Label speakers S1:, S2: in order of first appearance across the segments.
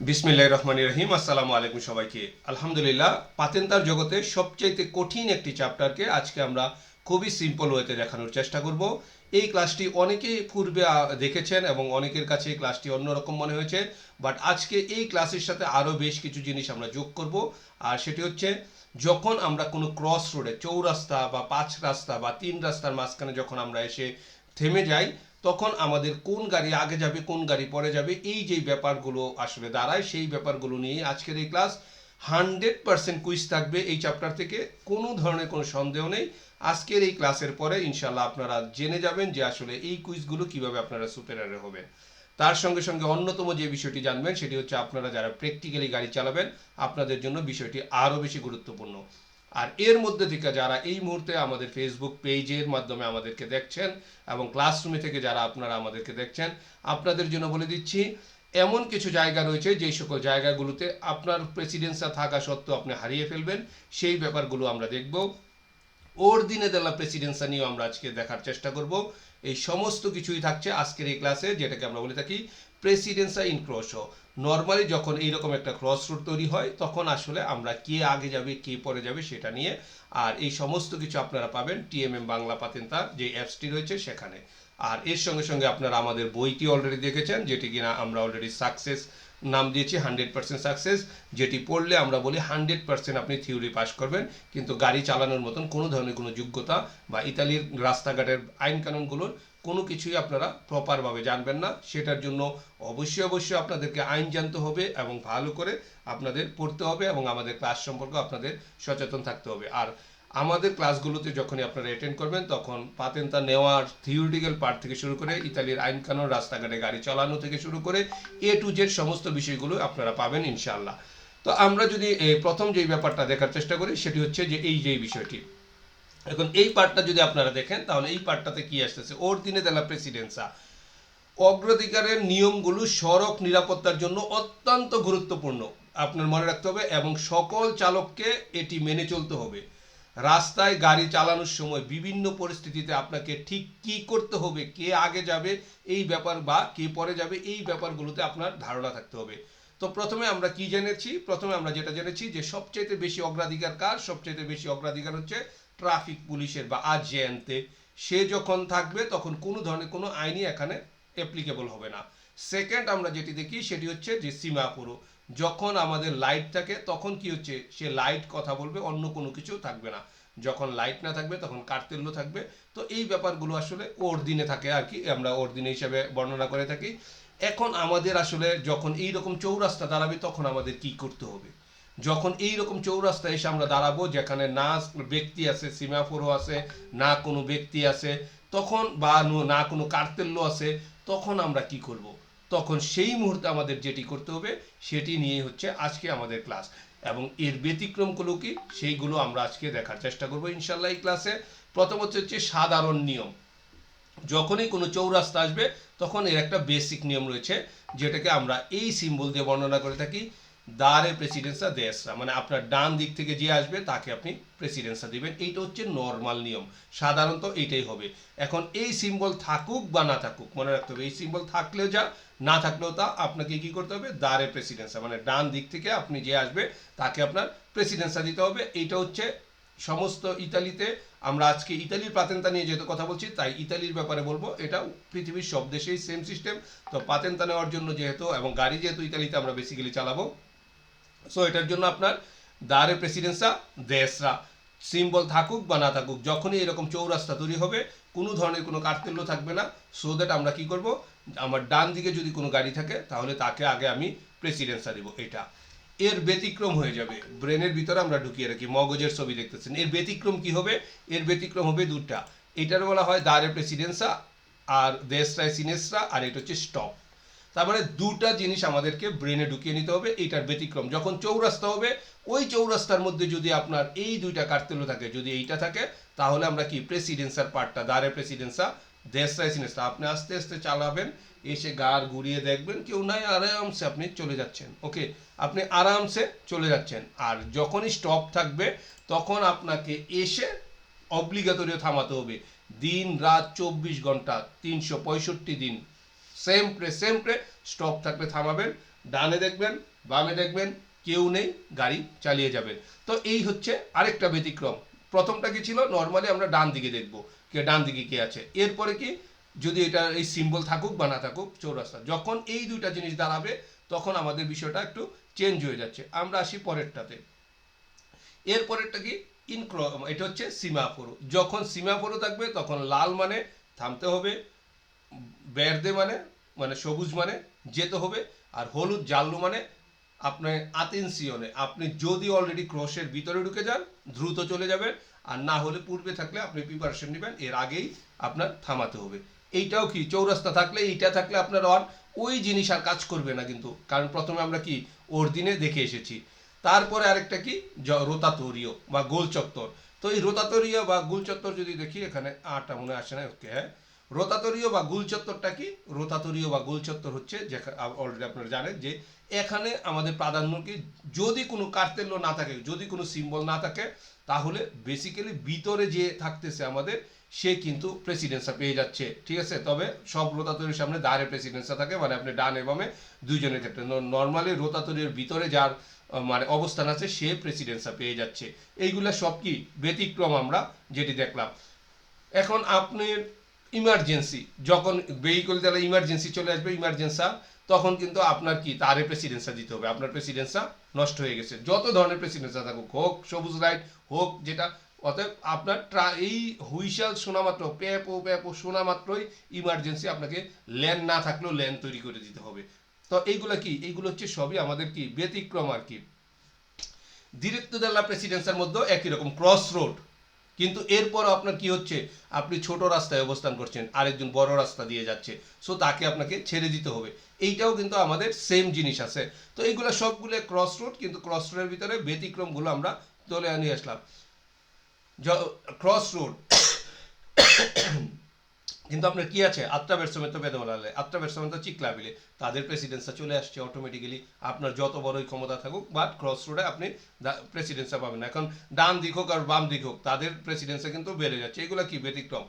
S1: বিসমিল্লাহ রহমান রহিম, আসসালামু আলাইকুম সবাইকে। আলহামদুলিল্লাহ, পাতেন্তার জগতে সবচাইতে কঠিন একটি চ্যাপ্টারকে আজকে আমরা খুবই সিম্পল ওয়েতে দেখানোর চেষ্টা করব। এই ক্লাসটি অনেকেই পূর্বে দেখেছেন এবং অনেকের কাছে এই ক্লাসটি অন্যরকম মনে হয়েছে বাট আজকে এই ক্লাসের সাথে আরও বেশ কিছু জিনিস আমরা যোগ করব, আর সেটি হচ্ছে, যখন আমরা কোনো ক্রস রোডে চৌরাস্তা বা পাঁচ রাস্তা বা তিন রাস্তার মাঝখানে যখন আমরা এসে থেমে যাই তখন আমাদের কোন গাড়ি আগে যাবে, কোন গাড়ি পরে যাবে, এই যে ব্যাপারগুলো আসলে দাঁড়ায় সেই ব্যাপারগুলো নিয়ে আজকের এই ক্লাস হান্ড্রেড পার্সেন্ট কুইজ থাকবে এই চ্যাপ্টার থেকে, কোনো ধরনের কোনো সন্দেহ নেই। আজকের এই ক্লাসের পরে ইনশাল্লাহ আপনারা জেনে যাবেন যে আসলে এই কুইজগুলো কীভাবে আপনারা সুপেরারে হবেন। তার সঙ্গে সঙ্গে অন্যতম যে বিষয়টি জানবেন, সেটি হচ্ছে আপনারা যারা প্র্যাকটিক্যালি গাড়ি চালাবেন, আপনাদের জন্য বিষয়টি আরও বেশি গুরুত্বপূর্ণ। আর এর মধ্যে থেকে যারা এই মুহূর্তে আমাদের ফেসবুক পেজের মাধ্যমে আমাদেরকে দেখছেন এবং ক্লাসরুমে থেকে যারা আপনারা আমাদেরকে দেখছেন, আপনাদের জন্য বলে দিচ্ছি, এমন কিছু জায়গা রয়েছে যেই সকল জায়গাগুলোতে আপনার প্রেসিডেন্সা থাকা সত্ত্বেও আপনি হারিয়ে ফেলবেন। সেই ব্যাপারগুলো আমরা দেখব। ওর দিনে দেলা প্রেসিডেন্সা নিয়েও আমরা আজকে দেখার চেষ্টা করব। এই সমস্ত কিছুই থাকছে আজকের এই ক্লাসে যেটাকে আমরা বলে থাকি প্রেসিডেন্সা ইন ক্রসও নর্মালি যখন এইরকম একটা ক্রস রোড তৈরি হয়, তখন আসলে আমরা কে আগে যাবে, কে পরে যাবে সেটা নিয়ে, আর এই সমস্ত কিছু আপনারা পাবেন টিএমএম বাংলা পাতেন্তা যে অ্যাপসটি রয়েছে সেখানে। আর এর সঙ্গে সঙ্গে আপনারা আমাদের বইটি অলরেডি দেখেছেন, যেটি কিনা আমরা অলরেডি সাকসেস নাম দিয়েছি হান্ড্রেড পার্সেন্ট সাকসেস যেটি পড়লে আমরা বলি হান্ড্রেড পার্সেন্ট আপনি থিওরি পাস করবেন, কিন্তু গাড়ি চালানোর মতন কোনো ধরনের কোনো যোগ্যতা বা ইতালির রাস্তাঘাটের আইন কানুনগুলোর কোনো কিছুই আপনারা প্রপারভাবে জানবেন না। সেটার জন্য অবশ্যই অবশ্যই আপনাদেরকে আইন জানতে হবে এবং ভালো করে আপনাদের পড়তে হবে এবং আমাদের ক্লাস সম্পর্কে আপনাদের সচেতন থাকতে হবে। আর আমাদের ক্লাসগুলোতে যখনই আপনারা অ্যাটেন্ড করবেন, তখন পাতেন্তা নেওয়ার থিওরিটিক্যাল পার্ট থেকে শুরু করে ইতালির আইন কানুন রাস্তাঘাটে গাড়ি চালানো থেকে শুরু করে এ টু জেড সমস্ত বিষয়গুলো আপনারা পাবেন ইনশাল্লাহ তো আমরা যদি প্রথম যেই ব্যাপারটা দেখার চেষ্টা করি, সেটি হচ্ছে যে এই যে বিষয়টি এখন এই পার্টটা যদি আপনারা দেখেন, তাহলে এই পার্টটাতে কি আসতেছে? ওর দিনে দেলা প্রেসিডেন্সা অগ্রাধিকারের নিয়মগুলো সড়ক নিরাপত্তার জন্য অত্যন্ত গুরুত্বপূর্ণ। আপনার মনে রাখতে হবে, এবং সকল চালককে এটি মেনে চলতে হবে। রাস্তায় গাড়ি চালানোর সময় বিভিন্ন পরিস্থিতিতে আপনাকে ঠিক কি করতে হবে, কে আগে যাবে, এই ব্যাপার বা কে পরে যাবে, এই ব্যাপারগুলোতে আপনার ধারণা থাকতে হবে। তো প্রথমে আমরা কি জেনেছি? প্রথমে আমরা যেটা জেনেছি যে সবচাইতে বেশি অগ্রাধিকার কার? সবচাইতে বেশি অগ্রাধিকার হচ্ছে ট্রাফিক পুলিশের বা আজেন্তে সে যখন থাকবে তখন কোনো ধরনের কোনো আইনই এখানে অ্যাপ্লিকেবল হবে না। সেকেন্ড আমরা যেটি দেখি সেটি হচ্ছে যে সীমাপুরো যখন আমাদের লাইট থাকে, তখন কি হচ্ছে? সে লাইট কথা বলবে, অন্য কোনো কিছু থাকবে না। যখন লাইট না থাকবে, তখন কার্তেল্য থাকবে। তো এই ব্যাপারগুলো আসলে ওর দিনে থাকে আর কি, আমরা ওর দিনে হিসাবে বর্ণনা করে থাকি। এখন আমাদের আসলে যখন এই রকম চৌরাস্তা দাঁড়াবে, তখন আমাদের কি করতে হবে? যখন এই রকম চৌরাস্তা এসে আমরা দাঁড়াবো, যেখানে না ব্যক্তি আছে, সীমাফোরও আছে, না কোনো ব্যক্তি আছে, তখন বা না কোনো কার্তেল্য আছে, তখন আমরা কি করব। তখন সেই মুহূর্তে আমাদের যেটি করতে হবে, সেটি নিয়ে হচ্ছে আজকে আমাদের ক্লাস। এবং এর ব্যতিক্রমগুলো কি? সেইগুলো আমরা আজকে দেখার চেষ্টা করব ইনশাল্লাহ এই ক্লাসে। প্রথমত হচ্ছে সাধারণ নিয়ম। যখনই কোনো চৌরাস্তা আসবে, তখন এর একটা বেসিক নিয়ম রয়েছে, যেটাকে আমরা এই সিম্বল দিয়ে বর্ণনা করে থাকি। দারে প্রেসিডেন্সা দেশরা মানে আপনার ডান দিক থেকে যে আসবে, তাকে আপনি প্রেসিডেন্সা দিবেন। এইটা হচ্ছে নর্মাল নিয়ম। সাধারণত এইটাই হবে। এখন এই সিম্বল থাকুক বা না থাকুক, মনে রাখতে হবে, এই সিম্বল থাকলেও যা, না থাকলেও তা আপনাকে কি করতে হবে? দারে প্রেসিডেন্সা মানে ডান দিক থেকে আপনি যে আসবে, তাকে আপনার প্রেসিডেন্সা দিতে হবে। এইটা হচ্ছে সমস্ত ইতালিতে। আমরা আজকে ইতালির পাতেন্তা নিয়ে যেহেতু কথা বলছি, তাই ইতালির ব্যাপারে বলব, এটা পৃথিবীর সব দেশেই সেম সিস্টেম তো পাতেন্তা নেওয়ার জন্য যেহেতু এবং গাড়ি যেহেতু ইতালিতে আমরা বেসিক্যালি চালাবো সো এটার জন্য আপনার দারে প্রেসিডেন্সা দেশরা সিম্বল থাকুক বা না থাকুক, যখনই এরকম চৌরাস্তা তৈরি হবে, কোনো ধরনের কোনো কার্তেল্য থাকবে না। সো দ্যাট আমরা কি করব? আমার ডান দিকে যদি কোনো গাড়ি থাকে, তাহলে তাকে আগে আমি প্রেসিডেন্সা দিব, এটা। এর ব্যতিক্রম হয়ে যাবে। ব্রেনের ভিতরে আমরা ঢুকিয়ে রাখি, মগজের ছবি দেখতেছেন। এর ব্যতিক্রম কি হবে? এর ব্যতিক্রম হবে দুটা। এটার বলা হয় দারে প্রেসিডেন্সা আর দেশরায় সিনেসরা আর এটা হচ্ছে স্টপ তার মানে দুটা জিনিস আমাদেরকে ব্রেনে ঢুকিয়ে নিতে হবে, এইটার ব্যতিক্রম। যখন চৌরাস্তা হবে, ওই চৌরাস্তার মধ্যে যদি আপনার এই দুইটা কার্তেল্য থাকে, যদি এইটা থাকে, তাহলে আমরা কি প্রেসিডেন্সার পার্টটা দারে প্রেসিডেন্সা দেশরাই সিনেসা আপনি আস্তে আস্তে চালাবেন, এসে গার ঘুরিয়ে দেখবেন, কেউ নাই, আরামসে আপনি চলে যাচ্ছেন, ওকে? আপনি আরামসে চলে যাচ্ছেন। আর যখনই স্টপ থাকবে, তখন আপনাকে এসে অব্লিগাতরিও থামাতে হবে। দিন, রাত, চব্বিশ ঘণ্টা, তিনশো পঁয়ষট্টি দিন। সেম প্রে সেম প্রে স্টপ থাকলে থামাবেন, ডানে দেখবেন, বামে দেখবেন, কেউ নেই, গাড়ি চালিয়ে যাবেন। তো এই হচ্ছে আরেকটা ব্যতিক্রম। প্রথমটা কি ছিল? নর্মালি আমরা ডান দিকে দেখব কে, ডান দিকে কে আছে। এরপরে কি? যদি এটা এই সিম্বল থাকুক বা না থাকুক, চৌরাস্তা। যখন এই দুইটা জিনিস দাঁড়াবে, তখন আমাদের বিষয়টা একটু চেঞ্জ হয়ে যাচ্ছে। আমরা আসি পরেরটাতে। এরপরেরটা কি? ইনক্র এটা হচ্ছে সীমাফোরো। যখন সীমাফোরো থাকবে, তখন লাল মানে থামতে হবে বেরদে মানে মানে সবুজ মানে যেতে হবে, আর হলুদ জাল্লু মানে আপনার আতেনসিয়নে আপনি যদি অলরেডি ক্রসের ভিতরে ঢুকে যান, দ্রুত চলে যাবেন, আর না হলে পূর্বে থাকলে আপনি প্রিপারেশন নেবেন, এর আগেই আপনার থামাতে হবে। এইটাও কি, চৌরাস্তা থাকলে, এইটা থাকলে আপনার আর ওই জিনিস আর কাজ করবে না কিন্তু, কারণ প্রথমে আমরা কি ওর দিনে দেখে এসেছি। তারপরে আরেকটা কি রোতাতরীয় বা গোল চত্বর তো এই রোতাতরীয় বা গোল চত্বর যদি দেখি, এখানে আটটা মনে আসে না, ওকে হ্যাঁ? রোতাতরীয় বা গোল চত্বরটা কি? রোতাতরীয় বা গোল চত্বর হচ্ছে অলরেডি আপনারা জানেন যে এখানে আমাদের প্রাধান্য কি? যদি কোনো কার্তেল্য না থাকে, যদি কোনো সিম্বল না থাকে, তাহলে বেসিক্যালি ভিতরে যে থাকতেছে আমাদের, সে কিন্তু প্রেসিডেন্সা পেয়ে যাচ্ছে। ঠিক আছে? তবে সব রোতাতরির সামনে দাঁড়ে প্রেসিডেন্সা থাকে মানে আপনি ডান বামে দুইজনের ক্ষেত্রে। নর্মালি রোতাতরির ভিতরে যার মানে অবস্থান আছে, সে প্রেসিডেন্সা পেয়ে যাচ্ছে। এইগুলা সব কি? ব্যতিক্রম আমরা যেটি দেখলাম। এখন আপনি ইমার্জেন্সি যখন ভেহিকল দ্বারা ইমার্জেন্সি চলে আসবে ইমার্জেন্সা তখন কিন্তু আপনার কি? তারে প্রেসিডেন্সা দিতে হবে। আপনার প্রেসিডেন্সা নষ্ট হয়ে গেছে। যত ধরনের প্রেসিডেন্সা থাকুক, হোক সবুজ লাইট হোক যেটা, অতএব আপনার ট্রা এই হুইশাল শোনা মাত্র, প্যাপ প্যাপ ও শোনা মাত্রই ইমার্জেন্সি আপনাকে ল্যান না থাকলেও ল্যান তৈরি করে দিতে হবে। তো এইগুলো কি? এইগুলো হচ্ছে সবই আমাদের কি? ব্যতিক্রম আর কি। ডিরেক্টো দেলা প্রেসিডেন্সের মধ্যেও একই রকম ক্রস রোড কিন্তু এরপর আপনার কি হচ্ছে? আপনি ছোট রাস্তায় অবস্থান করছেন, আরেকজন বড় রাস্তা দিয়ে যাচ্ছে সো তাকে আপনাকে ছেড়ে দিতে হবে। এইটাও কিন্তু আমাদের সেম জিনিস আছে। তো এইগুলো সবগুলো ক্রস রোড কিন্তু ক্রস রোডের ভিতরে ব্যতিক্রমগুলো আমরা তুলে আনিয়ে আসলাম। ক্রস রোড কিন্তু আপনার কি আছে? আত্মা বেরসমেত বেদমালালে, আত্মা বেরসমেত চিকলাবিলে। তাদের প্রেসিডেন্সা চলে আসছে অটোমেটিক্যালি আপনার যত বড়ই ক্ষমতা থাকুক বাট ক্রস রোডে আপনি প্রেসিডেন্সা পাবেন এখন ডান দিক হোক আর বাম দিক হোক, তাদের প্রেসিডেন্সা কিন্তু বেড়ে যাচ্ছে। এগুলো কি ব্যতিক্রম?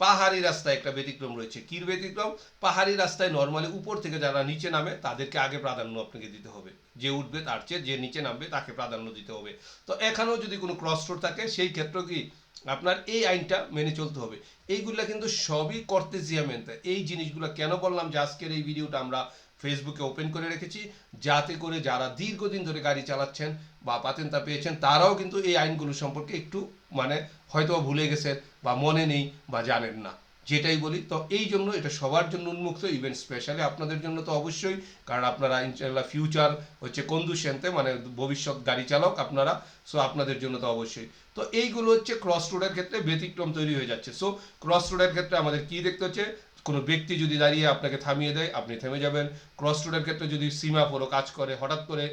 S1: পাহাড়ি রাস্তায় একটা ব্যতিক্রম রয়েছে। কির ব্যতিক্রম? পাহাড়ি রাস্তায় নর্মালি উপর থেকে যারা নিচে নামে, তাদেরকে আগে প্রাধান্য আপনাকে দিতে হবে। যে উঠবে তার চেয়ে যে নিচে নামবে, তাকে প্রাধান্য দিতে হবে। তো এখানেও যদি কোনো ক্রস রোড থাকে, সেই ক্ষেত্রে কি আপনার এই আইনটা মেনে চলতে হবে। এইগুলো কিন্তু সবই করতে কর্তেজিয়ামেন্ট এই জিনিসগুলো কেন বললাম যে আজকের এই ভিডিওটা আমরা ফেসবুকে ওপেন করে রেখেছি, যাতে করে যারা দীর্ঘদিন ধরে গাড়ি চালাচ্ছেন বা পাতেন্তা পেয়েছেন, তারাও কিন্তু এই আইনগুলো সম্পর্কে একটু মানে হয়তো ভুলে গেছেন বা মনে নেই বা জানেন না। যেটাই বলি, তো এই জন্য এটা সবার জন্য উন্মুক্ত ইভেন স্পেশালি আপনাদের জন্য তো অবশ্যই, কারণ আপনারা ইনশাল্লাহ ফিউচার হচ্ছে কন্দুসেন্তে মানে ভবিষ্যৎ গাড়ি চালক আপনারা সো আপনাদের জন্য তো অবশ্যই। তো এইগুলো হচ্ছে ক্রস রোডের ক্ষেত্রে ব্যতিক্রম তৈরি হয়ে যাচ্ছে। সো ক্রস রোডের ক্ষেত্রে আমাদের কি দেখতে হচ্ছে? কোনো ব্যক্তি যদি দাঁড়িয়ে আপনাকে থামিয়ে দেয়, আপনি থেমে যাবেন। ক্রস রোডের ক্ষেত্রে যদি সীমাপুরো কাজ করে, হঠাৎ করে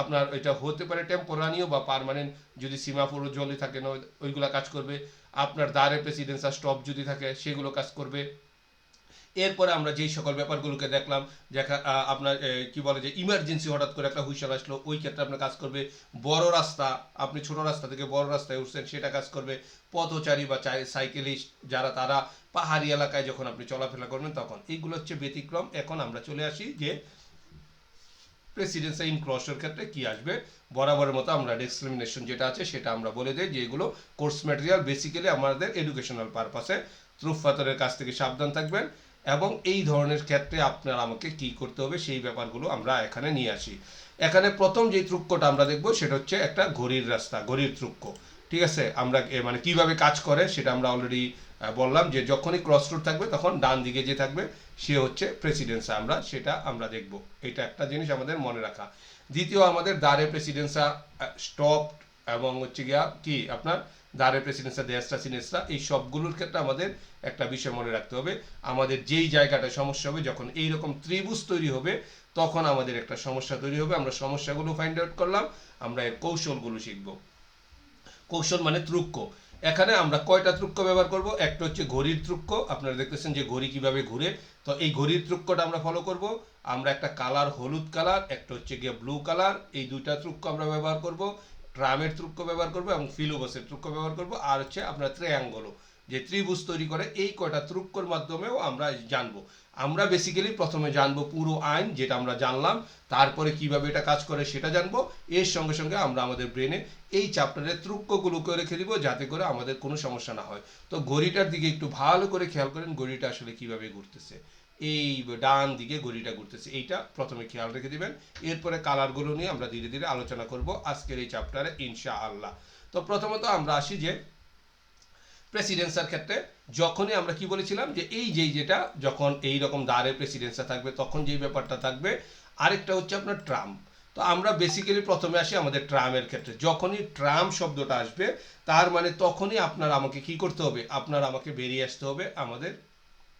S1: আপনার এটা হতে পারে টেম্পোরানিও বা পার্মানেন্ট যদি সীমাপুরো জলে থাকে, না ওইগুলো কাজ করবে। আপনার দ্বারে প্রেসিডেন্সিয়াল স্টপ যদি থাকে, সেগুলো কাজ করবে। এরপরে আমরা যেই সকল ব্যাপারগুলোকে দেখলাম, দেখা আপনার কি বলে যে ইমার্জেন্সি হঠাৎ করে একটা হুইসাল আসলো, ওই ক্ষেত্রে আপনার কাজ করবে। বড় রাস্তা, আপনি ছোট রাস্তা থেকে বড় রাস্তায় উঠছেন, সেটা কাজ করবে। পথচারী বা সাইকেলিস্ট যারা, তারা পাহাড়ি এলাকায় যখন আপনি চলাফেরা করবেন তখন। এইগুলো হচ্ছে ব্যতিক্রম। এখন আমরা চলে আসি যে প্রেসিডেন্সি ইন ক্রসের ক্ষেত্রে কি আসবে? বরাবরের মতো আমরা ডিসক্রিমিনেশন যেটা আছে, সেটা আমরা বলে দিই যে এগুলো কোর্স ম্যাটেরিয়াল বেসিক্যালি আমাদের এডুকেশনাল পারপাসে ত্রুফ ফাতরের কাছ থেকে সাবধান থাকবেন এবং এই ধরনের ক্ষেত্রে আপনার আমাকে কি করতে হবে সেই ব্যাপারগুলো আমরা এখানে নিয়ে আসি। এখানে প্রথম যে ত্রুক্কটা আমরা দেখব সেটা হচ্ছে একটা ঘড়ির রাস্তা, ঘড়ির ত্রুক্ক ঠিক আছে? আমরা মানে কীভাবে কাজ করে সেটা আমরা অলরেডি বললাম যে যখনই ক্রস রোড থাকবে, তখন ডান দিকে যে থাকবে, সে হচ্ছে প্রেসিডেন্সা আমরা সেটা আমরা দেখব। এটা একটা জিনিস আমাদের মনে রাখা। দ্বিতীয়, আমাদের দাঁড়ে প্রেসিডেন্সা স্টপ এবং হচ্ছে গিয়া কি, আপনার দাঁড়ে প্রেসিডেন্সা দেশটা সিনেসরা এই সবগুলোর ক্ষেত্রে আমাদের একটা বিষয় মনে রাখতে হবে। আমাদের যেই জায়গাটা সমস্যা হবে, যখন এই রকম ত্রিভুজ তৈরি হবে, তখন আমাদের একটা সমস্যা তৈরি হবে। আমরা সমস্যাগুলো ফাইন্ড আউট করলাম, আমরা এর কৌশলগুলো শিখব। কৌশল মানে ত্রুক্ক এখানে আমরা কয়টা ত্রুক্ক ব্যবহার করব? একটা হচ্ছে ঘড়ির ত্রুক্ক। আপনারা দেখতেছেন যে ঘড়ি কীভাবে ঘুরে। তো এই ঘড়ির ত্রুক্কটা আমরা ফলো করব। আমরা একটা কালার হলুদ কালার, একটা হচ্ছে গিয়ে ব্লু কালার। এই দুইটা ত্রুক্ক আমরা ব্যবহার করব। ট্রামের ত্রুক্ক ব্যবহার করব এবং ফিলোবসের ত্রুক্ক ব্যবহার করব। আর হচ্ছে আপনার ত্রেয়াঙ্গলও যে ত্রিভুজ তৈরি করে, এই কয়টা ত্রুক্কর মাধ্যমেও আমরা জানব। আমরা বেসিক্যালি প্রথমে জানব পুরো আইন, যেটা আমরা জানলাম, তারপরে কীভাবে এটা কাজ করে সেটা জানব। এর সঙ্গে সঙ্গে আমরা আমাদের ব্রেনে এই চ্যাপ্টারের ত্রুক্কগুলোকে রেখে দিব, যাতে করে আমাদের কোনো সমস্যা না হয়। তো ঘড়িটার দিকে একটু ভালো করে খেয়াল করেন, ঘড়িটা আসলে কীভাবে ঘুরতেছে। এই ডান দিকে ঘড়িটা ঘুরতেছে, এইটা প্রথমে খেয়াল রেখে দিবেন। এরপরে কালারগুলো নিয়ে আমরা ধীরে ধীরে আলোচনা করব আজকের এই চ্যাপ্টারে ইনশা আল্লাহ তো প্রথমত আমরা আসি যে প্রেসিডেন্সার ক্ষেত্রে যখনই আমরা কি বলেছিলাম যে এই যে যেটা যখন এই রকম দ্বারে প্রেসিডেন্সা থাকবে, তখন যেই ব্যাপারটা থাকবে, আরেকটা হচ্ছে আপনার ট্রাম্প। তো আমরা বেসিক্যালি প্রথমে আসি আমাদের ট্রামের ক্ষেত্রে। যখনই ট্রাম শব্দটা আসবে, তার মানে তখনই আপনার আমাকে কি করতে হবে? আপনার আমাকে বেরিয়ে আসতে হবে আমাদের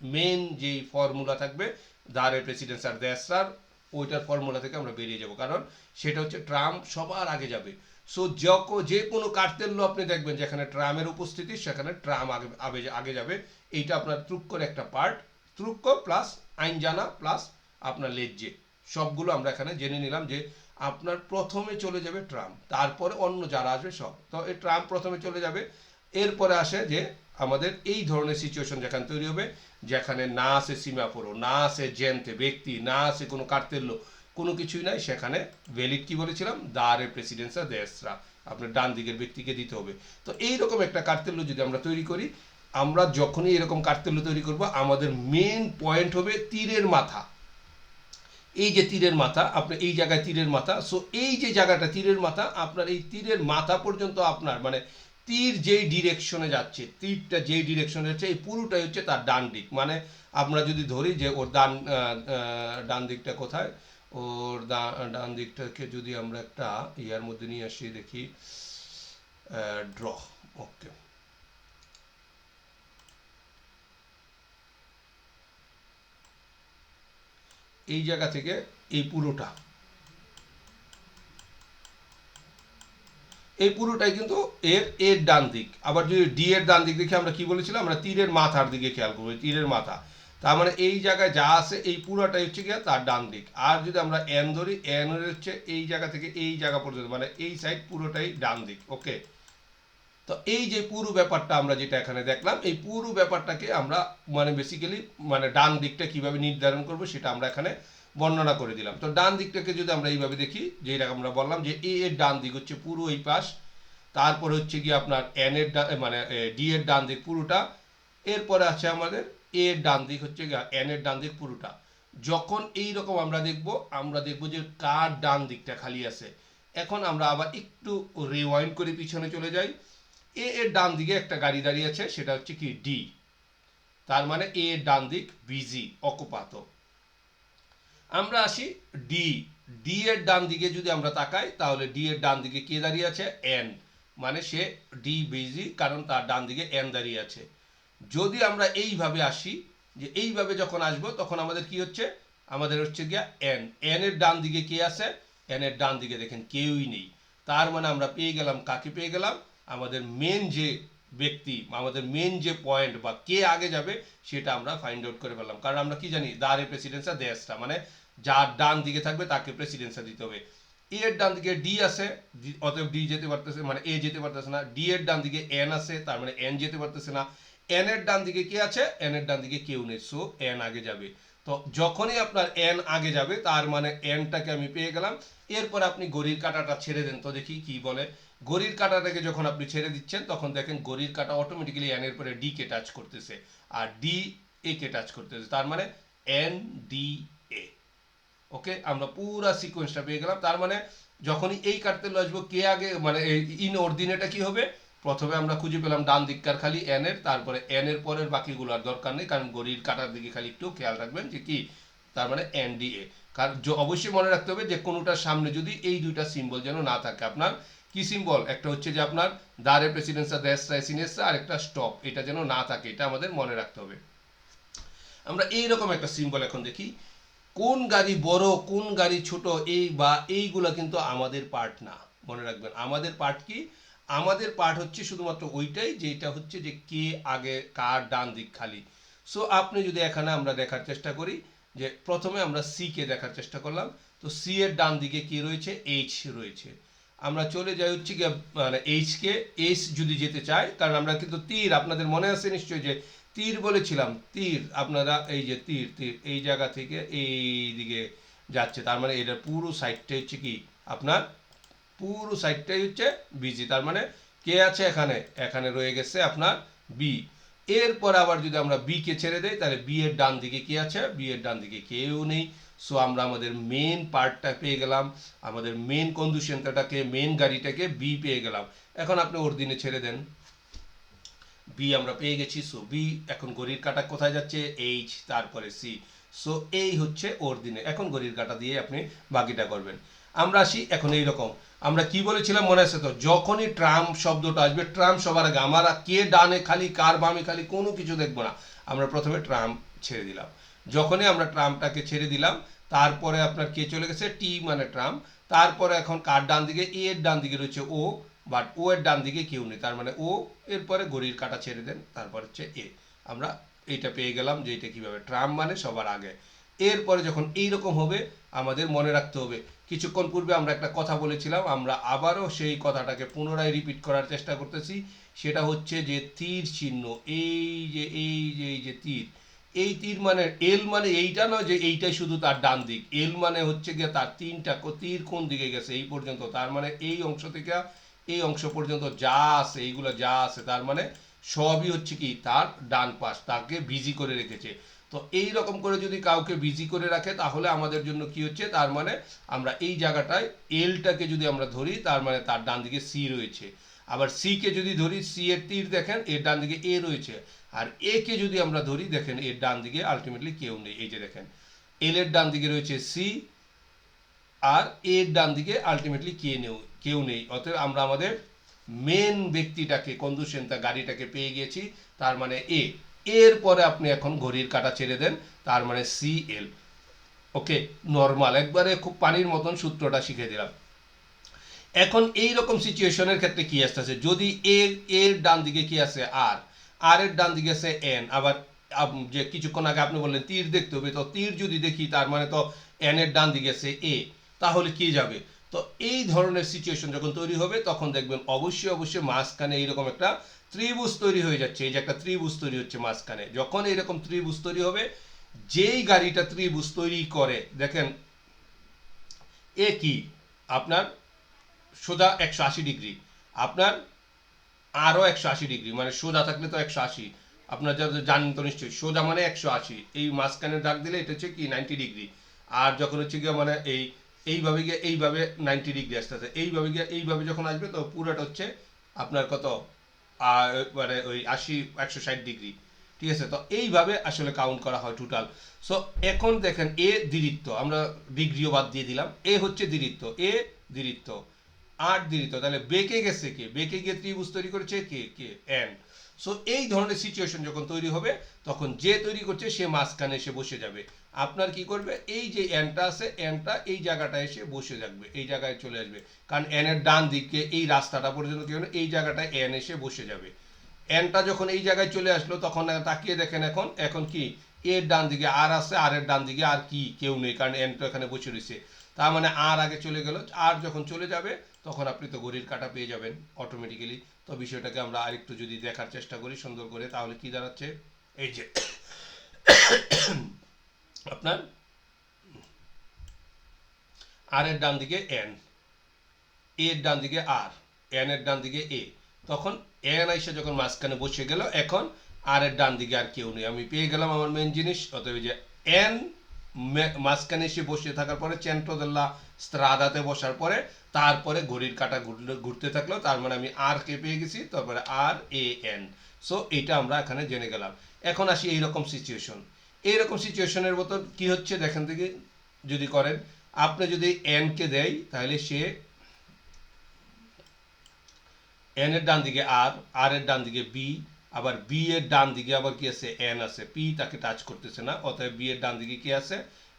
S1: মেন যেই ফর্মুলা থাকবে, দ্বারে প্রেসিডেন্সার দেশার ওইটার ফর্মুলা থেকে আমরা বেরিয়ে যাব। কারণ সেটা হচ্ছে ট্রাম সবার আগে যাবে। সো যক যে কোনো কার্তেল্য আপনি দেখবেন যেখানে ট্রামের উপস্থিতি, সেখানে ট্রাম আগে আগে আগে যাবে। এইটা আপনার ত্রুক্কর একটা পার্ট ত্রুক্ক প্লাস আইন জানা প্লাস আপনার লেজ্জে। সবগুলো আমরা এখানে জেনে নিলাম যে আপনার প্রথমে চলে যাবে ট্রাম। তারপরে অন্য যারা আসবে সব। তো এই ট্রাম প্রথমে চলে যাবে। এরপরে আসে যে আমাদের এই ধরনের সিচুয়েশন যেখানে তৈরি হবে, যেখানে না আছে সীমাপুরো, না আছে জেনতে ব্যক্তি, না আছে কোনো কার্তেল্য। কোনো কিছুই নাই, সেখানে ভ্যালিড কি বলেছিলাম? দারে প্রেসিডেন্সা দেশরা আপনার ডান দিকের ব্যক্তিকে দিতে হবে। তো এইরকম একটা কার্তেল্য যদি আমরা তৈরি করি, আমরা যখনই এরকম কার্তেল্য তৈরি করব, আমাদের মেন পয়েন্ট হবে তীরের মাথা। এই যে তীরের মাথা আপনার এই জায়গায় তীরের মাথা সো এই যে জায়গাটা তীরের মাথা, আপনার এই তীরের মাথা পর্যন্ত আপনার মানে তীর যেই ডিরেকশনে যাচ্ছে, তীরটা যেই ডিরেকশনে যাচ্ছে, এই পুরোটাই হচ্ছে তার ডান দিক। মানে আমরা যদি ধরি যে ওর ডান ডান দিকটা কোথায়? ওর ডান দিকটাকে যদি আমরা একটা ইয়ার মধ্যে নিয়ে আসি, দেখি ড্র ওকে এই জায়গা থেকে এই পুরোটা। এই পুরোটাই কিন্তু এর এর ডান দিক। আবার যদি ডি এর ডান দিক দেখে আমরা কি বলেছিলাম? আমরা তীরের মাথার দিকে খেয়াল করব, তীরের মাথা। তার মানে এই জায়গায় যা আছে, এই পুরোটাই হচ্ছে গিয়ে তার ডান দিক। আর যদি আমরা এন ধরি, এন হচ্ছে এই জায়গা থেকে এই জায়গা পর্যন্ত মানে এই সাইড পুরোটাই ডান দিক ওকে তো এই যে পুরো ব্যাপারটা আমরা যেটা এখানে দেখলাম, এই পুরো ব্যাপারটাকে আমরা মানে বেসিক্যালি মানে ডান দিকটা কীভাবে নির্ধারণ করব সেটা আমরা এখানে বর্ণনা করে দিলাম। তো ডান দিকটাকে যদি আমরা এইভাবে দেখি যেটা আমরা বললাম যে এ এর ডান দিক হচ্ছে পুরো এই পাশ, তারপর হচ্ছে গিয়ে আপনার এন এর মানে ডি এর ডান দিক পুরোটা, এরপরে আছে আমাদের এ এর ডান দিক হচ্ছে এন এর ডান দিক পুরোটা। যখন এই রকম আমরা দেখব আমরা দেখব যে কার ডান দিকটা খালি আছে। এখন আমরা আবার একটু রিওয়াইন্ড করে পিছনে চলে যাই। এ এর ডান দিকে একটা গাড়ি দাঁড়িয়ে আছে, সেটা হচ্ছে কি ডি তার মানে এ এর ডান দিক বিজি অকুপাত। আমরা আসি ডি ডি এর ডান দিকে যদি আমরা তাকাই, তাহলে ডি এর ডান দিকে কে দাঁড়িয়ে আছে? এন মানে সে ডি বিজি কারণ তার ডান দিকে এন দাঁড়িয়ে আছে। যদি আমরা এইভাবে আসি, যে এইভাবে যখন আসব, তখন আমাদের কি হচ্ছে? আমাদের হচ্ছে গিয়া এন এন এর ডান দিকে কে আছে? এন এর ডান দিকে দেখেন কেউই নেই। তার মানে আমরা পেয়ে গেলাম, কাকে পেয়ে গেলাম? আমাদের মেন যে ব্যক্তি, আমাদের মেন যে পয়েন্ট বা কে আগে যাবে, সেটা আমরা ফাইন্ড আউট করে ফেললাম। কারণ আমরা কি জানি? দাঁড়ে প্রেসিডেন্সা দেশটা। মানে যার ডান দিকে থাকবে, তাকে প্রেসিডেন্সা দিতে হবে। এ এর ডান দিকে ডি আছে, অতএব ডি যেতে পারতেছে মানে এ যেতে পারতেছে না। ডি এর ডান দিকে এন আছে, তার মানে এন যেতে পারতেছে না। এন এর ডান দিকে কি আছে? এন এর ডান দিকে কেউ নেই। সো এন আগে যাবে। তো যখনই আপনার এন আগে যাবে, তার মানে এনটাকে আমি পেয়ে গেলাম। এরপর আপনি গড়ির কাঁটাটা ছেড়ে দেন। তো দেখি কি বলে। গড়ির কাঁটাটাকে যখন আপনি ছেড়ে দিচ্ছেন, তখন দেখেন গড়ির কাঁটা অটোমেটিক্যালি এর পরে ডি কে টাচ করতেছে। আর ডি এ কে টাচ করতেছে। তার মানে এন ডি এ ওকে আমরা পুরা সিকোয়েন্সটা পেয়ে গেলাম। তার মানে যখনই এই কাটতে আসব, কে আগে মানে ইন অর্ডিনেটা কি হবে? প্রথমে আমরা খুঁজে পেলাম ডান দিককার খালি এন এর, তারপরে এন এর পরের বাকিগুলো আর দরকার নেই, কারণ গড়ির কাটার দিকে খালি একটু খেয়াল রাখবেন যে কি, তার মানে এন ডি এ কারণ অবশ্যই মনে রাখতে হবে যে কোনোটার সামনে যদি এই দুইটা সিম্বল যেন না থাকে আপনার, কি সিম্বল একটা হচ্ছে যে আপনার দারে প্রেসিডেন্সা দেশ রাইসিনেসা আর একটা স্টপ এটা যেন না থাকে, এটা আমাদের মনে রাখতে হবে। আমরা এইরকম একটা সিম্বল এখন দেখি, কোন গাড়ি বড়, কোন গাড়ি ছোট, এই বা এইগুলো কিন্তু আমাদের পার্ট না। মনে রাখবেন, আমাদের পার্ট কি? আমাদের পার্ট হচ্ছে শুধুমাত্র ওইটাই, যেটা হচ্ছে যে কে আগে কার ডান দিক খালি। সো আপনি যদি এখানে আমরা দেখার চেষ্টা করি, যে প্রথমে আমরা সি কে দেখার চেষ্টা করলাম, তো সি এর ডান দিকে কি রয়েছে? এইচ রয়েছে। আমরা চলে যাই হচ্ছে গিয়ে মানে এইচ কে এইচ যদি যেতে চাই কারণ আমরা কিন্তু তীর, আপনাদের মনে আছে নিশ্চয়ই যে তীর বলেছিলাম? তীর, আপনারা এই যে তীর তীর, এই জায়গা থেকে এই দিকে যাচ্ছে। তার মানে এটার পুরো সাইডটা হচ্ছে কি? আপনার পুরো সাইডটাই হচ্ছে বিজি তার মানে কে আছে এখানে এখানে রয়ে গেছে আপনার বি এরপর আবার যদি আমরা বি কে ছেড়ে দেই, তাহলে বি এর ডান দিকে কে আছে বি এর ডান দিকে কেউ নেই। সো আমরা আমাদের মেন পার্টটা পেয়ে গেলাম, আমাদের মেন কন্ডিশনটাকে মেন গাড়িটাকে বি পেয়ে গেলাম। এখন আপনি ওর দিনে ছেড়ে দেন। বি আমরা পেয়ে গেছি সো বি এখন ঘড়ির কাটা কোথায় যাচ্ছে? এইচ তারপরে সি সো এই হচ্ছে ওর দিনে। এখন ঘড়ির কাঁটা দিয়ে আপনি বাকিটা করবেন। আমরা আসি, এখন এই রকম। আমরা কি বলেছিলাম মনে আছে তো? যখনই ট্রাম শব্দটা আসবে ট্রাম সবার আগে আমরা কে ডানে খালি, কার বামে খালি, কোনো কিছু দেখব না। আমরা প্রথমে ট্রাম ছেড়ে দিলাম। যখনই আমরা ট্রামটাকে ছেড়ে দিলাম, তারপরে আপনার কে চলে গেছে? টি মানে ট্রাম তারপরে এখন কার ডান দিকে? এ এর ডান দিকে রয়েছে ও বাট ও এর ডান দিকে কেউ নেই। তার মানে ও এরপরে ঘড়ির কাঁটা ছেড়ে দেন, তারপর হচ্ছে এ। আমরা এইটা পেয়ে গেলাম যে এটা কীভাবে? ট্রাম মানে সবার আগে। এরপরে যখন এই রকম হবে, আমাদের মনে রাখতে হবে কিছুক্ষণ পূর্বে আমরা একটা কথা বলেছিলাম, আমরা আবারও সেই কথাটাকে পুনরায় রিপিট করার চেষ্টা করতেছি। সেটা হচ্ছে যে তীর চিহ্ন, এই যে এই যে এই যে তীর, এই তীর মানে এল মানে এইটা নয় যে এইটাই শুধু তার ডান দিক। এল মানে হচ্ছে গিয়ে তার তিনটা তীর কোন দিকে গেছে এই পর্যন্ত, তার মানে এই অংশ থেকে এই অংশ পর্যন্ত যা আছে, এইগুলো যা আছে, তার মানে সবই হচ্ছে কি তার ডান পাশ, তাকে বিজি করে রেখেছে। তো এই রকম করে যদি কাউকে বিজি করে রাখে, তাহলে আমাদের জন্য কি হচ্ছে? তার মানে আমরা এই জায়গাটায় এলটাকে যদি আমরা ধরি, তার মানে তার ডান দিকে সি রয়েছে। আবার সি কে যদি ধরি সি এর তীর দেখেন, এর ডান দিকে এ রয়েছে। আর এ কে যদি আমরা ধরি, দেখেন এর ডান দিকে আলটিমেটলি কেউ নেই। এই যে দেখেন এল এর ডান দিকে রয়েছে সি আর এর ডান দিকে আলটিমেটলি কে নেও, কেউ নেই। অতএব আমরা আমাদের মেন ব্যক্তিটাকে কন্ডুশন তা গাড়িটাকে পেয়ে গিয়েছি। তার মানে এ এরপরে আপনি এখন ঘড়ির কাঁটা ছেড়ে দেন, তার মানে সি এল ওকে? নর্মাল একবারে খুব পানির মতন সূত্রটা শিখে দিলাম। এখন এই রকম সিচুয়েশনের ক্ষেত্রে কি আসতেছে? যদি এর এর ডান দিকে কি আছে? আর আর এর ডান দিকে আছে এন আবার যে কিছুক্ষণ আগে আপনি বললেন তীর দেখতে হবে, তো তীর যদি দেখি, তার মানে তো এন এর ডান দিকে আছে এ তাহলে কি যাবে? তো এই ধরনের সিচুয়েশন যখন তৈরি হবে, তখন দেখবেন অবশ্যই অবশ্যই মাঝখানে এইরকম একটা ত্রিভুজ তৈরি হয়ে যাচ্ছে, এই যে একটা ত্রিভুজ তৈরি হচ্ছে মাঝখানে। যখন এইরকম ত্রিভুজ তৈরি হবে, যেই গাড়িটা ত্রিভুজ তৈরি করে, দেখেন, এ কি? আপনার সোজা একশো আশি ডিগ্রি। আপনার আরও একশো আশি ডিগ্রি মানে সোজা থাকলে তো একশো আশি। আপনার যা জানেন তো নিশ্চয়ই, সোজা মানে একশো আশি। এই মাঝখানে দাগ দিলে এটা হচ্ছে কি? Ninety degree. আর যখন হচ্ছে গিয়ে মানে এই, এইভাবে গিয়ে এইভাবে নাইনটি ডিগ্রি আসতে আসতে এইভাবে গিয়ে এইভাবে যখন আসবে, তো পুরোটা হচ্ছে আপনার কত? আর মানে ওই আশি, একশো ষাট ডিগ্রি ঠিক আছে? তো এইভাবে আসলে কাউন্ট করা হয় টোটাল সো এখন দেখেন এ দীরিত্ব আমরা ডিগ্রিও বাদ দিয়ে দিলাম। এ হচ্ছে দীরিত্ব এ দীরিত্ব আট দীরিত্ব তাহলে বেঁকে গেছে কে? বেঁকে গিয়ে ত্রিভুজ তৈরি করেছে কে? কে এন সো এই ধরনের সিচুয়েশন যখন তৈরি হবে, তখন যে তৈরি করছে, সে মাঝখানে এসে বসে যাবে। আপনার কি করবে? এই যে এনটা আছে এনটা এই জায়গাটা এসে বসে যাবে এই জায়গায় চলে আসবে। কারণ এনের ডান দিকে এই রাস্তাটা পর্যন্ত কি হবে এই জায়গাটায় এন এসে বসে যাবে। এনটা যখন এই জায়গায় চলে আসলো, তখন তাকিয়ে দেখেন এখন এখন কি? এর ডান দিকে আর আছে, আর এর ডান দিকে আর কি কেউ নেই, কারণ এন তো এখানে বসে রয়েছে। তার মানে আর আগে চলে গেল, আর যখন চলে যাবে, তখন আপনি তো ঘড়ির কাঁটা পেয়ে যাবেন অটোমেটিক্যালি তো বিষয়টাকে আমরা আরেকটু যদি দেখার চেষ্টা করি সুন্দর করে, তাহলে কি দাঁড়াচ্ছে? এই যে, আপনার আর এর ডান দিকে এন এর ডান দিকে আর এন এর ডান দিকে এ তখন এন আইসা যখন মাঝখানে বসে গেল, এখন আর এর ডান দিকে আর কেউ নেই। আমি পেয়ে গেলাম আমার মেন জিনিস, অতএব যে এন মাঝখানে এসে বসে থাকার পরে চেন্ট্রোদেল্লা স্ত্রাদাতে বসার পরে তারপরে ঘড়ির কাটা ঘুরতে থাকল তার মানে আমি আর কে পেয়ে গেছি, তারপরে আর এ এন। সো এটা আমরা এখানে জেনে গেলাম। এখন আসি এইরকম সিচুয়েশন এইরকম সিচুয়েশনের মতো কি হচ্ছে দেখেন থেকে যদি করেন। আপনি যদি এন কে দেয়, তাহলে সে এন এর ডান দিকে আর আর এর ডান দিকে বি আবার বি এর ডান দিকে আবার কি আছে? এন আছে। পি তাকে টাচ করতেছে না, অতএব বি এর ডান দিকে কি আছে?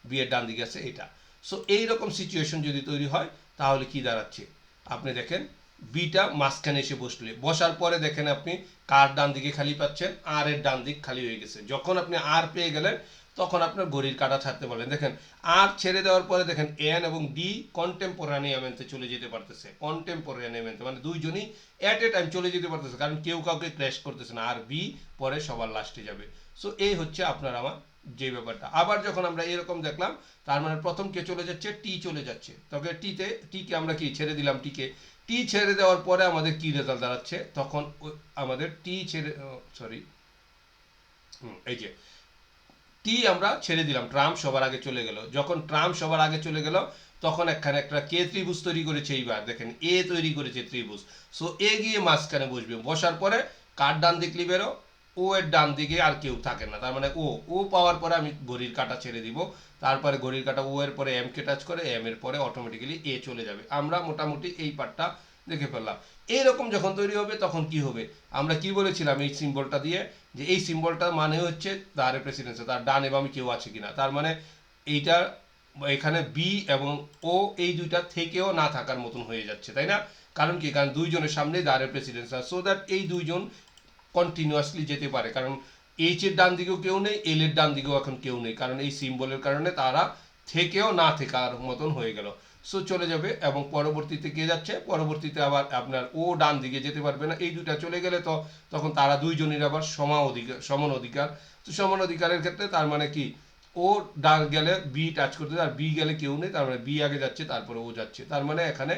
S1: বি এর ডান দিকে আছে এটা। সো এই রকম সিচুয়েশন যদি তৈরি হয়, তাহলে কি দাঁড়াচ্ছে? আপনি দেখেন বিটা মাঝখানে এসে বসলে। বসার পরে দেখেন আপনি কার ডান দিকে খালি পাচ্ছেন? আর এর ডান দিক খালি হয়ে গেছে। যখন আপনি আর পেয়ে গেলেন তখন আপনার ঘড়ির কাটা ছাড়তে বলেন দেখেন, আর ছেড়ে দেওয়ার পরে দেখেন এন এবং ডি কন্টেম্পোরানিয়ামেন্টে চলে যেতে পারতেছে। কন্টেম্পোরানিয়ামেন্টে মানে দুইজনই অ্যাট এ টাইম চলে যেতে পারতেছে, কারণ কেউ কাউকে ক্র্যাশ করতেছে না। আর বি পরে সবার লাস্টে যাবে। সো এই হচ্ছে আপনার আমার যে ব্যাপারটা। আবার যখন আমরা এরকম দেখলাম, তার মানে প্রথম কে চলে যাচ্ছে? টি চলে যাচ্ছে। তবে টিতে টিকে আমরা কি ছেড়ে দিলাম? টিকে টি ছেড়ে দেওয়ার পরে আমাদের কি রেজাল্ট দাঁড়াচ্ছে? তখন আমাদের টি ছেড়ে সরি এই যে টি আমরা ছেড়ে দিলাম? ট্রাম্প সবার আগে চলে গেল। যখন ট্রাম্প সবার আগে চলে গেল, তখন একখানে একটা কে ত্রিভুজ তৈরি করেছে এইবার। দেখেন, এ তৈরি করেছে ত্রিভুজ। সো, এ গিয়ে মাঝখানে বসবে। বসার পরে কার ডান দিক লিবেরো ও এর ডান দিকে আর কেউ থাকে না। তার মানে ও ও পাওয়ার পরে আমি ঘড়ির কাটা ছেড়ে দিব। তারপরে ঘড়ির কাটা ও এর পরে এম কে টাচ করে এম এর পরে অটোমেটিক্যালি এ চলে যাবে। আমরা মোটামুটি এই পার্টটা দেখে ফেললাম। এইরকম যখন তৈরি হবে, তখন কি হবে? আমরা কি বলেছিলাম এই সিম্বলটা দিয়ে? যে এই সিম্বলটা মানে হচ্ছে তার প্রেসিডেন্সে তার ডান এবং কেউ আছে কিনা। তার মানে এইটা এখানে বি এবং ও এই দুইটা থেকেও না থাকার মতন হয়ে যাচ্ছে, তাই না? কারণ কি? কারণ দুইজনের সামনে দাঁড়ের প্রেসিডেন্স সো দ্যাট এই দুইজন কন্টিনিউয়াসলি যেতে পারে। কারণ এইচ এর ডান দিকেও কেউ নেই এল এর ডান দিকেও এখন কেউ নেই। কারণ এই সিম্বলের কারণে তারা থেকেও না থেকার মতন হয়ে গেল। সো চলে যাবে এবং পরবর্তীতে কে যাচ্ছে? পরবর্তীতে আবার আপনার ও ডান দিকে যেতে পারবে না। এই দুইটা চলে গেলে তো তখন তারা দুইজনের আবার সমান অধিকার সমান অধিকার। তো সমান অধিকারের ক্ষেত্রে তার মানে কি? ও ডান গেলে বি টাচ করতে, আর বি গেলে কেউ নেই, তার মানে বি আগে যাচ্ছে, তারপরে ও যাচ্ছে। তার মানে এখানে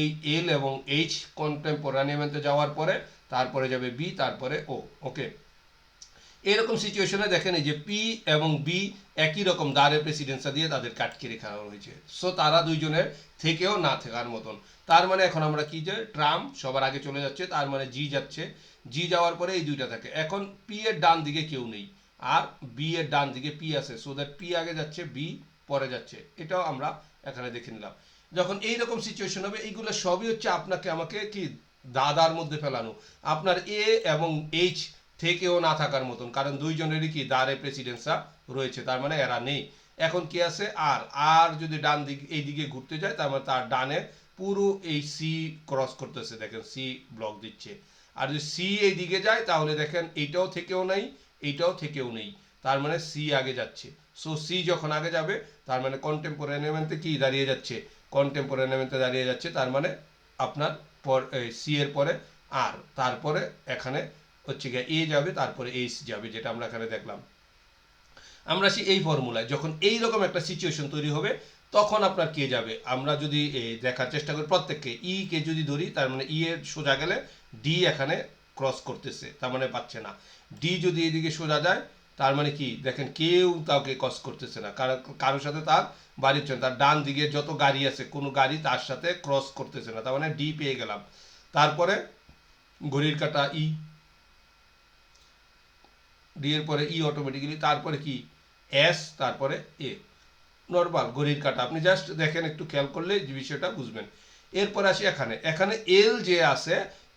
S1: এই এল এবং এইচ কন্টেম্পোরানিয়ামেন্টে যাওয়ার পরে তারপরে যাবে বি তারপরে ও ওকে এরকম সিচুয়েশনে দেখেন যে পি এবং বি একই রকম দাঁড়ের প্রেসিডেন্সা দিয়ে তাদের কাটকে রেখা হয়েছে। সো তারা দুইজনের থেকেও না থাকার মতন। তার মানে এখন আমরা কি যে ট্রাম সবার আগে চলে যাচ্ছে, তার মানে জি যাচ্ছে। জি যাওয়ার পরে এই দুইটা থাকে। এখন পি এর ডান দিকে কেউ নেই, আর বি এর ডান দিকে পি আছে। সো দ্যাট পি আগে যাচ্ছে বি পরে যাচ্ছে। এটাও আমরা এখানে দেখে নিলাম। যখন এই রকম সিচুয়েশন হবে, এইগুলো সবই হচ্ছে আপনাকে আমাকে কি দাদার মধ্যে ফেলানো। আপনার এ এবং এইচ থেকেও না থাকার মতন, কারণ দুইজনেরই কি দাঁড়ে প্রেসিডেন্সা রয়েছে, তার মানে এরা নেই। এখন কি আছে? আর আর যদি ডান দিক, এই দিকে ঘুরতে যায়, তার মানে তার ডানে পুরো এই সি ক্রস করতেছে, দেখেন সি ব্লক দিচ্ছে। আর যদি সি এই দিকে যায়, তাহলে দেখেন এইটাও থেকেও নেই, এইটাও থেকেও নেই, তার মানে সি আগে যাচ্ছে। সো সি যখন আগে যাবে, তার মানে কন্টেম্পোরারিয়ামেন্টে কি দাঁড়িয়ে যাচ্ছে? কন্টেম্পোরারিয়ামেন্টে দাঁড়িয়ে যাচ্ছে, তার মানে আপনার পর সি এর পরে, আর তারপরে এখানে হচ্ছে গিয়ে এ যাবে, তারপরে এইচ যাবে, যেটা আমরা এখানে দেখলাম। আমরা আসি এই ফর্মুলায় যখন এই রকম একটা সিচুয়েশন তৈরি হবে, তখন আপনার কে যাবে। আমরা যদি দেখার চেষ্টা করি প্রত্যেককে। ই কে যদি ধরি, তার মানে ই এর সোজা গেলে ডি এখানে ক্রস করতেছে, তার মানে পাচ্ছে না। ডি যদি এদিকে সোজা যায়, তার মানে কি? দেখেন কেউ কাউকে ক্রস করতেছে না। কারও, কারোর সাথে তার বাড়ির জন্য তার ডান দিকে যত গাড়ি আছে, কোনো গাড়ি তার সাথে ক্রস করতেছে না। তার মানে ডি পেয়ে গেলাম। তারপরে ঘড়ির কাটা ই ডি এর পরে ই অটোমেটিক্যালি তারপরে কি? এস তারপরে এ নর্মাল ঘড়ির কাটা। আপনি জাস্ট দেখেন, একটু খেয়াল করলে বিষয়টা বুঝবেন। এরপরে আসি এখানে। এখানে এল যে আছে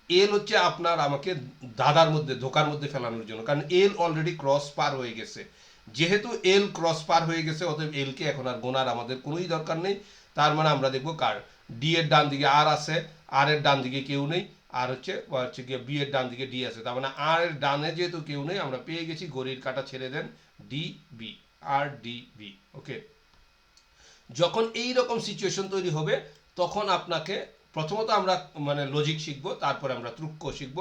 S1: এল হচ্ছে আপনার আমাকে দাদার মধ্যে, ধোকার মধ্যে ফেলানোর জন্য। কারণ এল অলরেডি ক্রস পার হয়ে গেছে। যেহেতু এল ক্রস পার হয়ে গেছে, অতএব এলকে এখন আর গোনার আমাদের কোনোই দরকার নেই। তার মানে আমরা দেখব কার। ডি এর ডান দিকে আর আছে আর এর ডান দিকে কেউ নেই। আর হচ্ছে হচ্ছে গিয়ে বি এর ডান দিকে ডি আছে। তার মানে আর এর ডানে যেহেতু কেউ নেই, আমরা পেয়ে গেছি ঘড়ির কাটা ছেড়ে দেন ডি বি, আর ডি বি, ওকে? যখন এই রকম সিচুয়েশন তৈরি হবে, তখন আপনাকে প্রথমত আমরা মানে লজিক শিখব, তারপরে আমরা ত্রুক্ষ শিখব।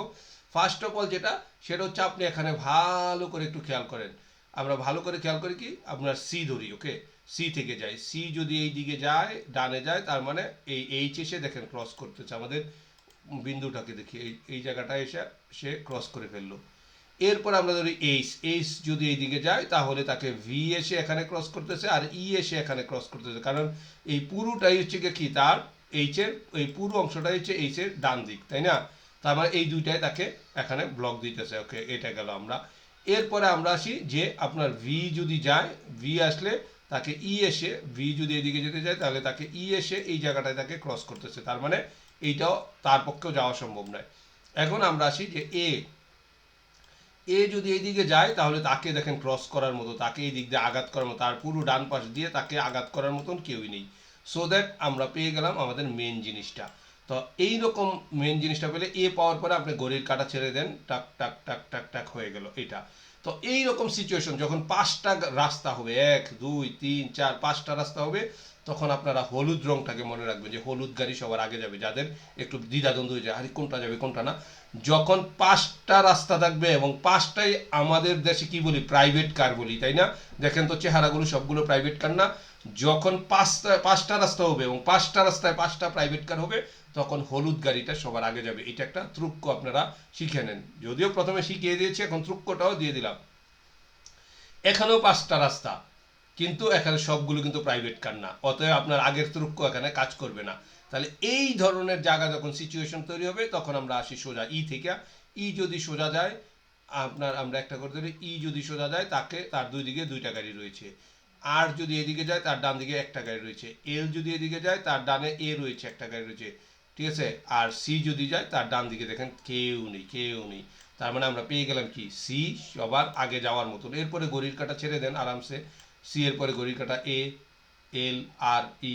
S1: ফার্স্ট অফ অল যেটা, সেটা হচ্ছে আপনি এখানে ভালো করে একটু খেয়াল করেন। আমরা ভালো করে খেয়াল করি কি? আপনার সি ধরি, ওকে? সি থেকে যাই সি যদি এই দিকে যায়, ডানে যায়, তার মানে এই এইচ এসে দেখেন ক্রস করতেছে আমাদের বিন্দুটাকে দেখি, এই এই জায়গাটায় এসে সে ক্রস করে ফেলল। এরপর আমরা ধরি এইচ এইচ যদি এই দিকে যায়, তাহলে তাকে ভি এসে এখানে ক্রস করতেছে আর ই এসে এখানে ক্রস করতেছে। কারণ এই পুরোটাই হচ্ছে কি? তার এইচের এই পুরো অংশটাই হচ্ছে এইচের ডান দিক, তাই না? তার মানে এই দুইটাই তাকে এখানে ব্লক দিতেছে। ওকে এটা গেল আমরা। এরপরে আমরা আসি যে আপনার ভি যদি যায় ভি আসলে তাকে ই এসে ভি যদি এদিকে যেতে যায়, তাহলে তাকে ই এসে এই জায়গাটায় তাকে ক্রস করতেছে। তার মানে এইটাও তার পক্ষেও যাওয়া সম্ভব নয়। এখন আমরা আসি যে এ এ যদি এইদিকে যায়, তাহলে তাকে দেখেন ক্রস করার মতো, তাকে এই দিক দিয়ে আঘাত করার মতো, তার পুরো ডান পাশ দিয়ে তাকে আঘাত করার মতন কেউই নেই। সো দ্যাট আমরা পেয়ে গেলাম আমাদের মেন জিনিসটা। তো এই রকম মেন জিনিসটা পেলে এ পাওয়ার পরে আপনি ঘড়ির কাটা ছেড়ে দেন, টাক টাক টাক টাক টাক হয়ে গেল এটা। তো এই রকম সিচুয়েশন যখন পাঁচটা রাস্তা হবে, এক, দুই, তিন, চার, পাঁচটা রাস্তা হবে তখন আপনারা হলুদ রংটাকে মনে রাখবেন যে হলুদ গাড়ি সবার আগে যাবে, যাদের একটু দ্বিধাদ্বন্দ্ব হয়ে যায়, আরে কোনটা যাবে, কোনটা না। যখন পাঁচটা রাস্তা থাকবে এবং পাঁচটাই আমাদের দেশে কি বলি প্রাইভেট কার বলি, তাই না? দেখেন তো চেহারাগুলো সবগুলো প্রাইভেট কার না। যখন পাঁচটা পাঁচটা রাস্তা হবে এবং পাঁচটা রাস্তায় পাঁচটা প্রাইভেট কার হবে, তখন হলুদ গাড়িটা সবার আগে যাবে। এটা একটা ত্রুক্ক আপনারা শিখে নেন। যদিও প্রথমে শিখিয়ে দিয়েছি, এখন ত্রুক্কটাও দিয়ে দিলাম। এখানেও পাঁচটা রাস্তা। কিন্তু এখানে সবগুলো কিন্তু প্রাইভেট কার না। অতএব আপনার আগের ত্রুক্ক এখানে কাজ করবে না। তাহলে এই ধরনের জায়গা যখন সিচুয়েশন তৈরি হবে, তখন আমরা আসি সোজা ই থেকে। ই যদি সোজা যায়, আপনার আমরা একটা করতে পারি ই যদি সোজা যায়, তাকে তার দুই দিকে দুইটা গাড়ি রয়েছে। আর যদি এদিকে যায়, তার ডান দিকে একটা গাড়ি রয়েছে। এল যদি এদিকে যায়, তার ডানে এ রয়েছে একটা গাড়ি রয়েছে। ঠিক আছে? আর সি যদি যায়, তার ডান দিকে দেখেন কেউ নেই কেউ নেই। তার মানে আমরা পেয়ে গেলাম কি? সি সবার আগে যাওয়ার মতন। এরপরে ঘড়ির কাটা ছেড়ে দেন আরামসে। সি এর পরে ঘড়ির কাটা এ এল আর ই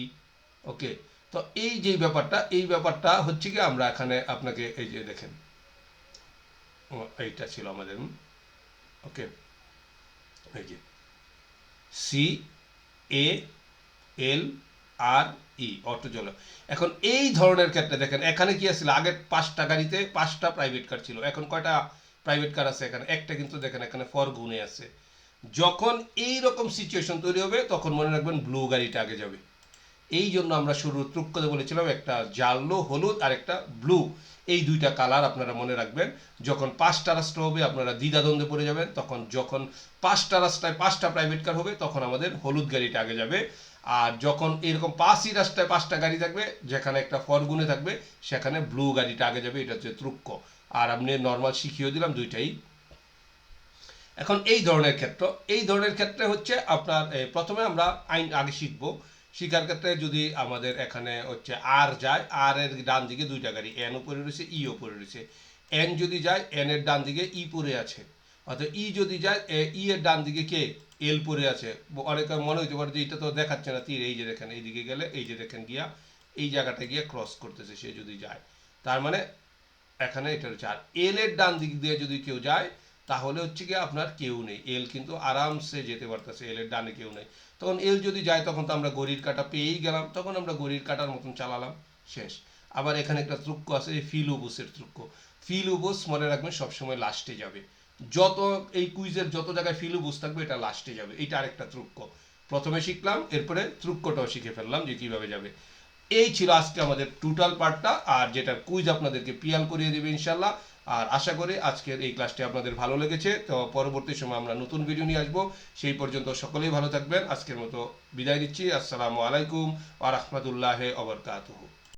S1: ওকে তো এই যে ব্যাপারটা, এই ব্যাপারটা হচ্ছে কি, আমরা এখানে আপনাকে এই যে দেখেন। এইটা ছিল আমাদের ওকে এই যে। সি এ এল আর ই অটো চলো এখন এই ধরনের ক্ষেত্রে দেখেন, এখানে কি আছিল? আগে পাঁচটা গাড়িতে পাঁচটা প্রাইভেট কার ছিল। এখন কয়টা প্রাইভেট কার আছে এখানে? একটা কিন্তু দেখেন, এখানে ফর গুনে আছে। যখন এই রকম সিচুয়েশন তৈরি হবে, তখন মনে রাখবেন ব্লু গাড়িটা আগে যাবে। এই জন্য আমরা শুরু টুক বলেছিলাম, একটা জালো হলুদ আর একটা ব্লু এই দুইটা কালার আপনারা মনে রাখবেন। যখন পাঁচটা রাস্তা হবে, আপনারা দ্বিধাদ্বন্দ্বে পড়ে যাবেন। তখন যখন পাঁচটা রাস্তায় পাঁচটা প্রাইভেট কার হবে, তখন আমাদের হলুদ গাড়িটা আগে যাবে। আর যখন এরকম পাঁচই রাস্তায় পাঁচটা গাড়ি থাকবে, যেখানে একটা ফরগুনে থাকবে, সেখানে ব্লু গাড়িটা আগে যাবে। এটা হচ্ছে ত্রুক্ক আর আপনি নর্মাল শিখিয়ে দিলাম, দুইটাই এখন এই ধরনের ক্ষেত্র, এই ধরনের ক্ষেত্রে হচ্ছে আপনার প্রথমে আমরা আইন আগে শিখব। শিখার ক্ষেত্রে যদি আমাদের এখানে হচ্ছে আর যায় আর এর ডান দিকে দুইটা গাড়ি এন উপরে রয়েছে ই উপরে রয়েছে। এন যদি যায় এন এর ডান দিকে ই পড়ে আছে। অর্থাৎ ই যদি যায় ই এর ডান দিকে কে? এল পড়ে আছে। অনেকের মনে হইতে পারে যে এটা তো দেখাচ্ছে না তীর, এই যে দেখেন এইদিকে গেলে, এই যে দেখেন গিয়া, এই জায়গাটা গিয়ে ক্রস করতেছে সে যদি যায়। তার মানে এখানে এটা হচ্ছে আর এল এর ডান দিক দিয়ে যদি কেউ যায় তাহলে হচ্ছে কি আপনার কেউ নেই। এল কিন্তু আরামসে যেতে পারতেছে, এলের ডানে কেউ নেই। তখন এল যদি যায়, তখন তো আমরা গড়ির কাটা পেয়েই গেলাম, তখন আমরা গড়ির কাটার মতন চালালাম, শেষ। আবার এখানে একটা ত্রুক্ক আছে ফিলুবুসের ত্রুক্ক। ফিলুবুস মনে রাখবেন সবসময় লাস্টে যাবে। যত, এই কুইজের যত জায়গায় ফিলুবুস থাকবে, এটা লাস্টে যাবে। এটা আরেকটা ত্রুক্ক। প্রথমে শিখলাম, এরপরে ত্রুক্কটাও শিখে ফেললাম যে কীভাবে যাবে। এই ছিল আজকে আমাদের টোটাল পার্টটা আর যেটা কুইজ আপনাদেরকে পিয়াল করিয়ে দেবে ইনশাল্লাহ আর আশা করি আজকের এই ক্লাসটি আপনাদের ভালো লেগেছে। তো পরবর্তী সময় আমরা নতুন ভিডিও নিয়ে আসব। সেই পর্যন্ত সকলেই ভালো থাকবেন। আজকের মতো বিদায় দিচ্ছি আসসালামু আলাইকুম আ রহমতুল্লাহ ওয়া বারাকাতুহু।